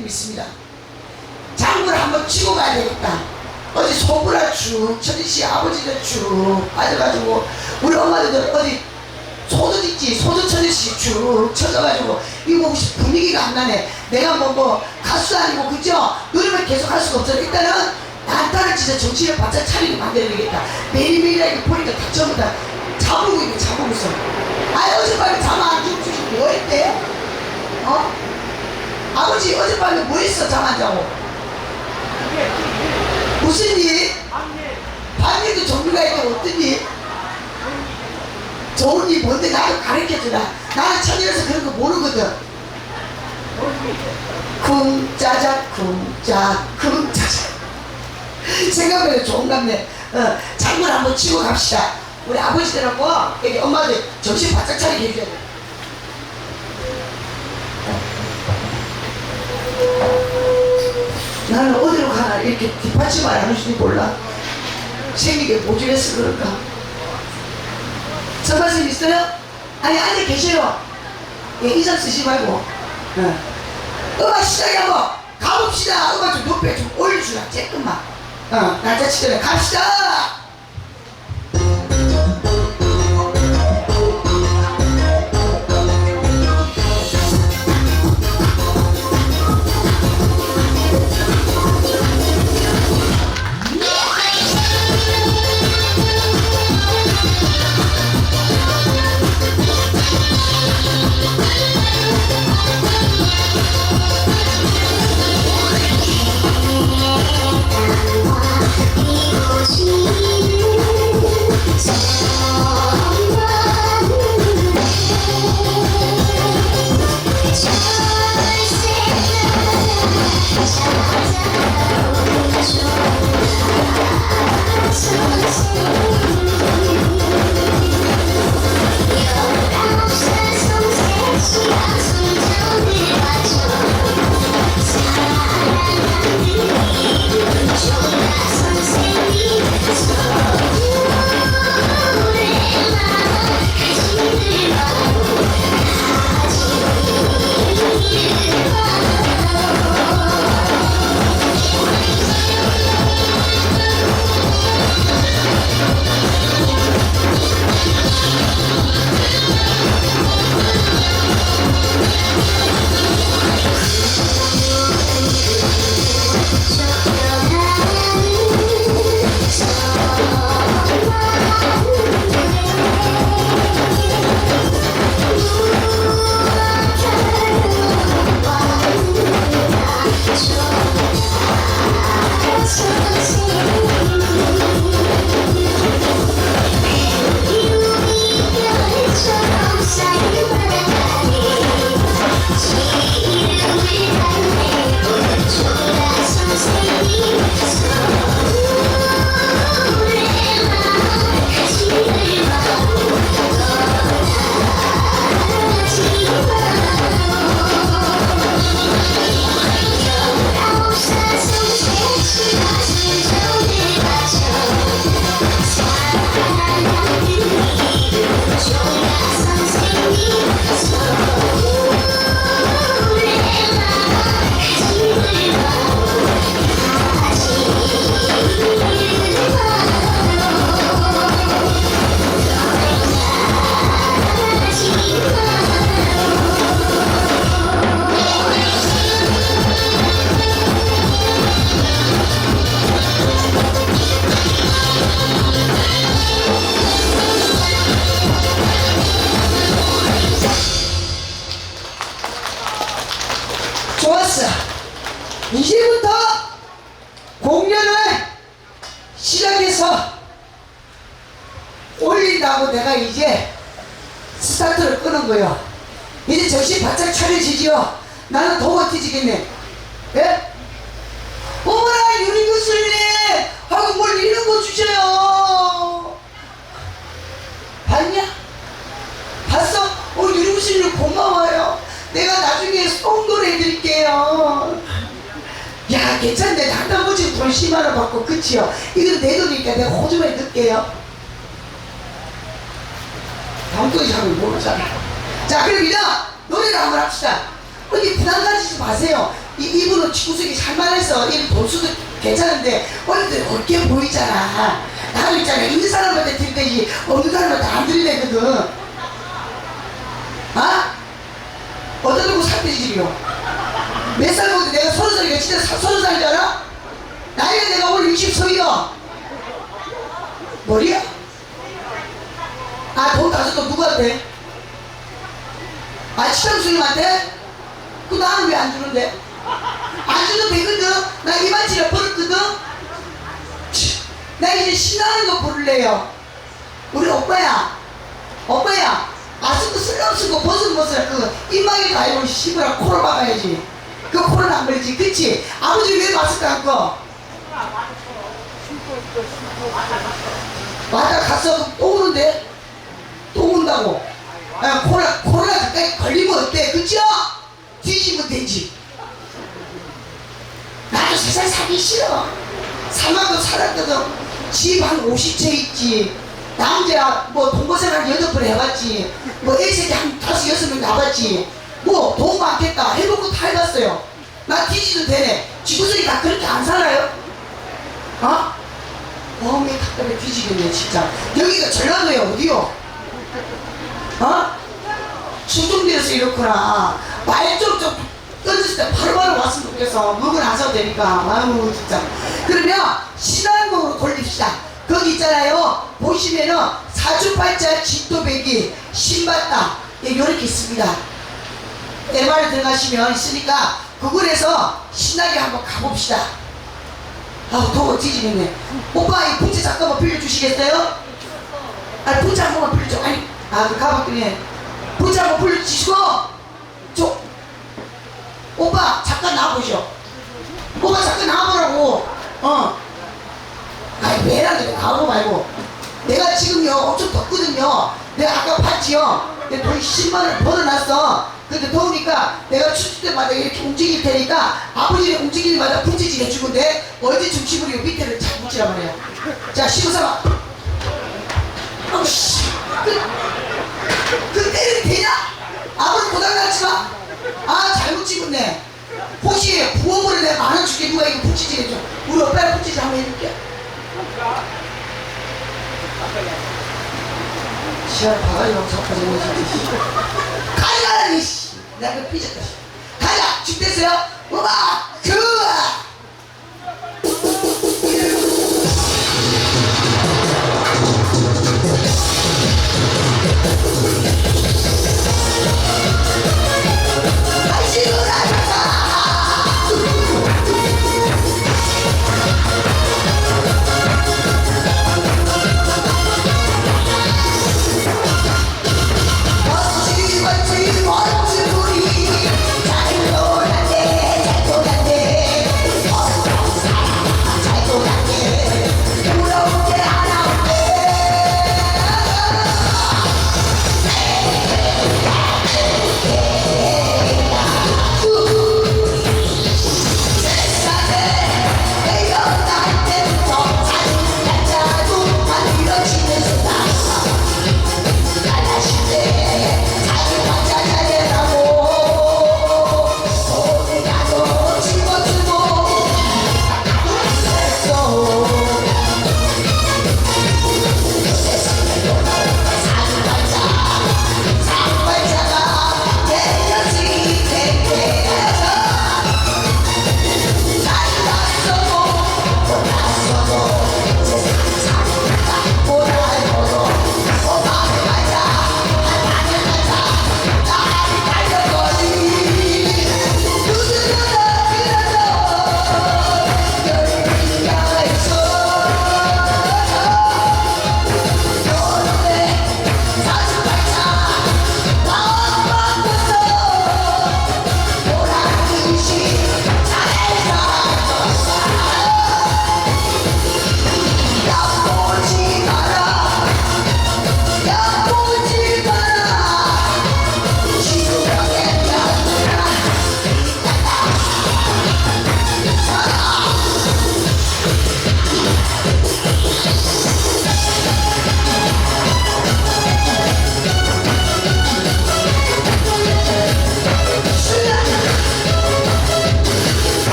줄 믿습니다. 장구를 한번 치고 가야 되겠다. 어디 소불아 쭉, 천희씨 아버지가 쭉 빠져가지고, 우리 엄마들 어디 소도 있지, 소도 천희씨 쭉 쳐져가지고, 이거 혹시 분위기가 안 나네. 내가 뭐, 뭐, 가수 아니고, 그죠? 노래만 계속 할 수가 없어. 일단은, 나한테는 진짜 정신을 바짝 차리게 만들어야 되겠다. 매일매일 보니까 다 전부 다 자보고 있네, 자보고 있어. 아, 어젯밤에 잠안 주고 뭐 했대? 어? 아버지, 어젯밤에 뭐 했어, 잠 안 자고? 무슨 일? 반일도 종류가 있고 어떤 일? 좋은 일 뭔데 나도 가르쳐주라. 나는 천일에서 그런 거 모르거든. 쿵짜자 쿵짜 쿵짜자. 생각보다 좋은 같네. 어, 장문 한번 치고 갑시다. 우리 아버지들하고 여기 엄마들 정신 바짝 차리게 해줘야 돼. 나는 어디로 가나 이렇게 뒷받침 안 하는지 몰라. 생기게 모질해서 그런가. 선발씀 있어요? 아니, 안에 계셔요. 예, 이점 쓰지 말고. 예. 음악 시작하고 가봅시다. 음악 좀 높여 좀 올려주라. 조금만. 어, 날짜 치더라. 갑시다. 스타트를 끄는 거예요. 이제 정신 바짝 차려지지요. 나는 더워 뒤지겠네. 예? 어머나 유리 교수님 하고 뭘 이런 거 주셔요. 봤냐? 봤어? 어, 유리 교수님 고마워요. 내가 나중에 송도를 해드릴게요. 야, 괜찮네. 돈 10만원 받고, 그치요? 이건 내 돈이니까 내가 호주에 넣을게요. 다음 돈이 잘을 모르잖아. 자, 그럼 이제 노래를 한번 합시다. 어디 부담 가지지 마세요. 이, 이분은 구석이 살만해서 이 돈수도 괜찮은데 오늘도 어깨 보이잖아. 나도 있잖아. 있는 사람한테 들이대지 없는 사람한테 안 들이대거든. 아? 어떤 놈고 살빼지요 몇 살 먹는데 내가 서른 살이가 진짜 사- 서른 알아? 나이가 내가 오늘 60서이요. 머리야? 아, 돈 다섯 돈 누구한테? 아, 시장 수님한테? 그 나는 왜 안 주는데? 안 줘도 되거든? 나 이만치를 벌었거든? 치, 나 이제 신나는 거 부를래요. 우리 오빠야, 오빠야, 쓸데없는 거 벗은 벗은 그 입망에 가지고 씹으라 코를 박아야지. 그 코는 안 걸리지, 그치? 아버지 왜 마스크 안 꺼? 맞아, 갔어. 또 오는데? 또 온다고. 아, 코로나, 코로나 가까이 걸리면 어때? 그죠? 뒤지면 되지. 나도 세상 살기 싫어. 사막도 살았거든. 집 한 50채 있지. 남자 뭐 동거생활 여덟 번 해봤지. 뭐 애새끼 한 다섯 여섯 명 나봤지. 뭐 돈 많겠다. 해보고 다 해봤어요. 나 뒤지도 되네. 지구들이 다 그렇게 안 살아요? 어? 어메 답답해 뒤지겠네 진짜. 여기가 전라도야 어디요? 어? 충동되어서 이렇구나. 말좀좀 던졌을 때 바로바로 왔으면 좋겠어. 안 사도 되니까. 아유, 진짜. 그러면 신앙으로 돌립시다. 거기 있잖아요. 보시면은 사주팔자 진도배기 신받다. 예, 요렇게 있습니다. 에바를 들어가시면 있으니까 그걸에서 신나게 한번 가봅시다. 아우, 더워 뒤지겠네. 오빠, 이 pun치 잠깐만 빌려주시겠어요? 아니, pun치 한 번만 빌려줘. 아니, 아, 그 가봤더니 pun치 한번 빌려주시고, 저, 오빠 잠깐 나와보시오. 오빠 잠깐 나와보라고. 어. 아니 왜라 그래 나오고 말고. 내가 지금요 엄청 덥거든요. 내가 아까 봤지요? 내 돈이 10만원 벌어놨어. 근데 더우니까 내가 춥을 때마다 이렇게 움직일 테니까 아버지를 움직일 때마다 분지질 해주는데 어디 중심으로 요 밑에를 잘 붙이란 말이야 자 시우삼아 어우씨 그, 그 때리면 되냐? 아무리 고장났지 마. 아 잘못 찍었네. 혹시 부업으로 내가 만원 줄게 누가 이거 붙이지 해줘. 우리 오빠랑 붙이지 한번 해줄게. 시간 바가지 오지. 가자니 씨. 내가 그 삐졌다. 씨. 가자. 준비됐어요? 음악 멋지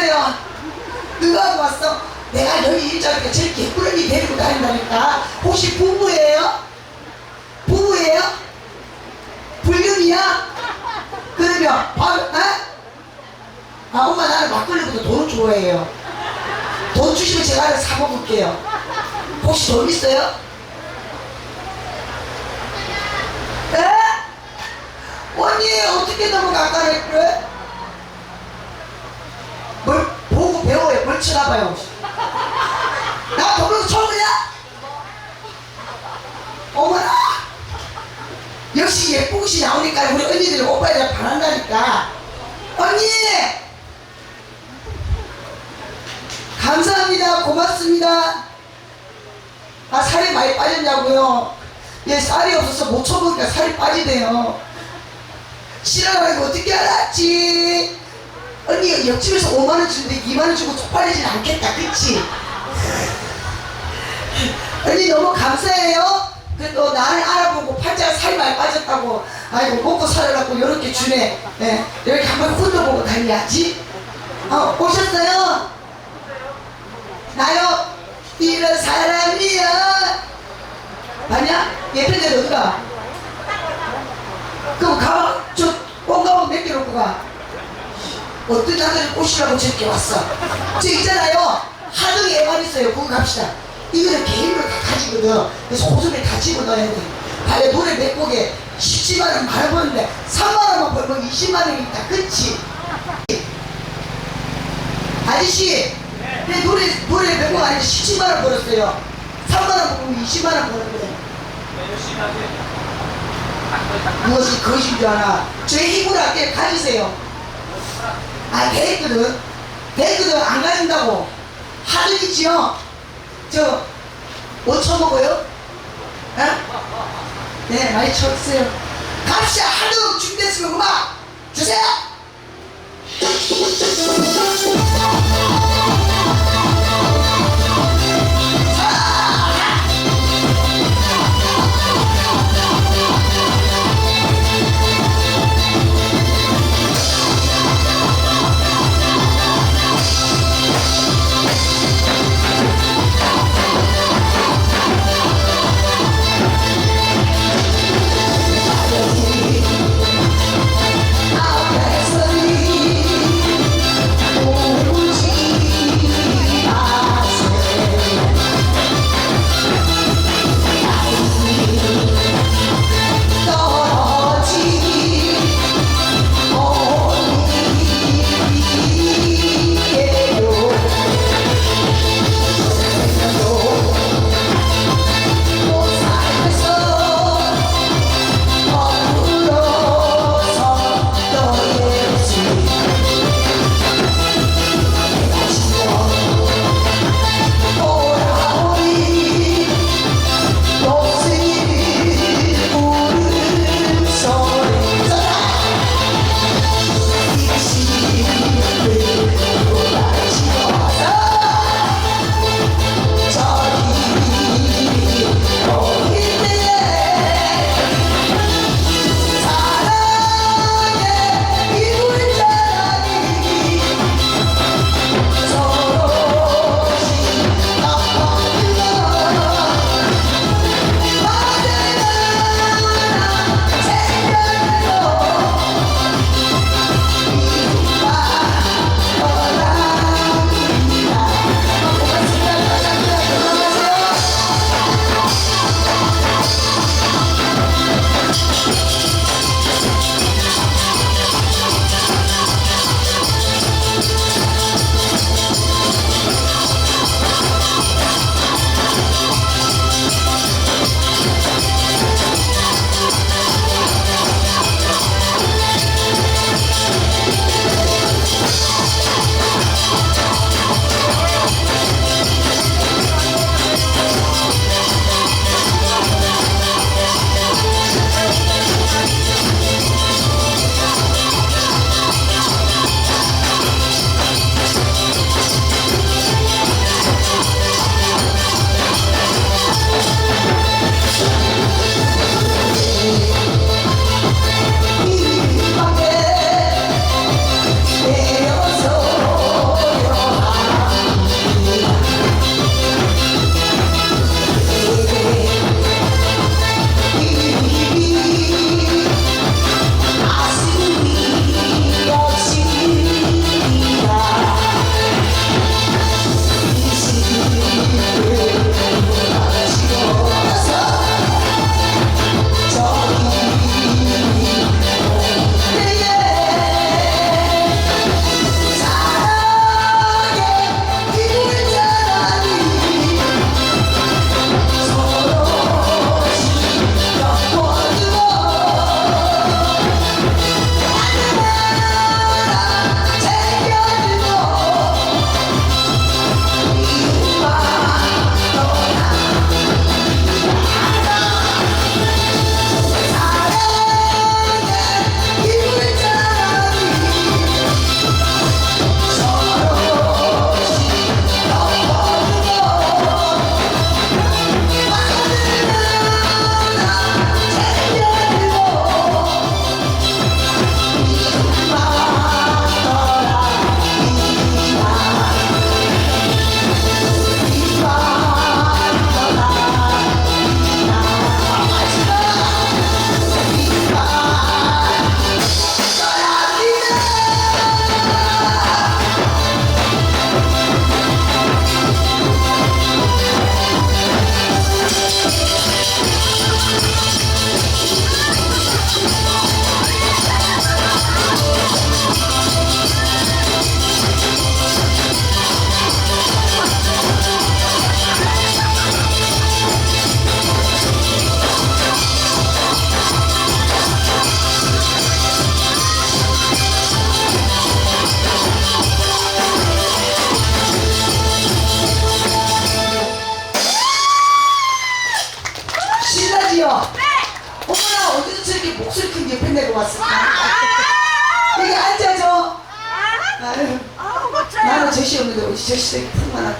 와보세요. 누가 왔어? 내가 여기 일자리가 제일 개꾸러기 데리고 다닌다니까. 혹시 부부예요? 부부예요? 불륜이야? 그러면 밥, 어? 아 엄마 나는 막걸리보다 돈을 좋아해요. 돈 주시면 제가 하나 사 먹을게요. 혹시 돈 있어요? 에? 언니 어떻게 너무 가까이 그래? 뭘 배워요. 뭘 쳐다봐요. 나 보면서 처음이야? 어머나! 역시 것이 나오니까 우리 언니들이 오빠에 반한다니까. 언니! 감사합니다. 고맙습니다. 아, 살이 많이 빠졌냐고요? 얘 살이 없어서 못 쳐보니까 살이 빠지대요. 싫어라고 어떻게 알았지? 언니 옆집에서 5만원 주는데 2만원 주고 쪽팔리진 않겠다. 그치? 언니 너무 감사해요. 그래도 나를 알아보고 팔자가 살이 많이 빠졌다고 아이고 먹고 살으라고 이렇게 주네. 예, 이렇게 한번 혼내보고 다녀야지. 어, 오셨어요? 나요? 이런 사람이야. 맞냐? 예쁜데 어디가? 그럼 가방, 저, 꽃가방 몇개 놓고 가. 어떤 자들이 꽃이라고 저렇게 왔어. 저 있잖아요. 하등이 애만 있어요. 그거 갑시다. 이거는 개인으로 다 가지거든. 그래서 호수에 다 집어넣어야 돼. 발에 노래 몇 곡에 17만원 많이 버는데 3만원만 벌면 20만원이니까 그치? 아저씨 내 노래 노래 몇 곡 아닌데 17만원 벌었어요 3만원 벌면 20만원 버는데 무엇이 그것인 줄 알아 제 힘으로 할게 가지세요 아 됐거든 됐거든 안 가진다고. 하도 있지요 저 5천 먹어요? 에? 네 많이 쳤어요. 갑시다. 하도 준비됐으면 음악 주세요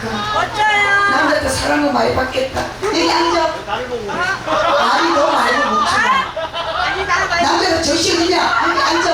멋져요. 남자한테 사랑을 많이 받겠다. 여기 앉아. 아니 너 말고 묻지 마. 남자가 저시 그냥 여기 앉아.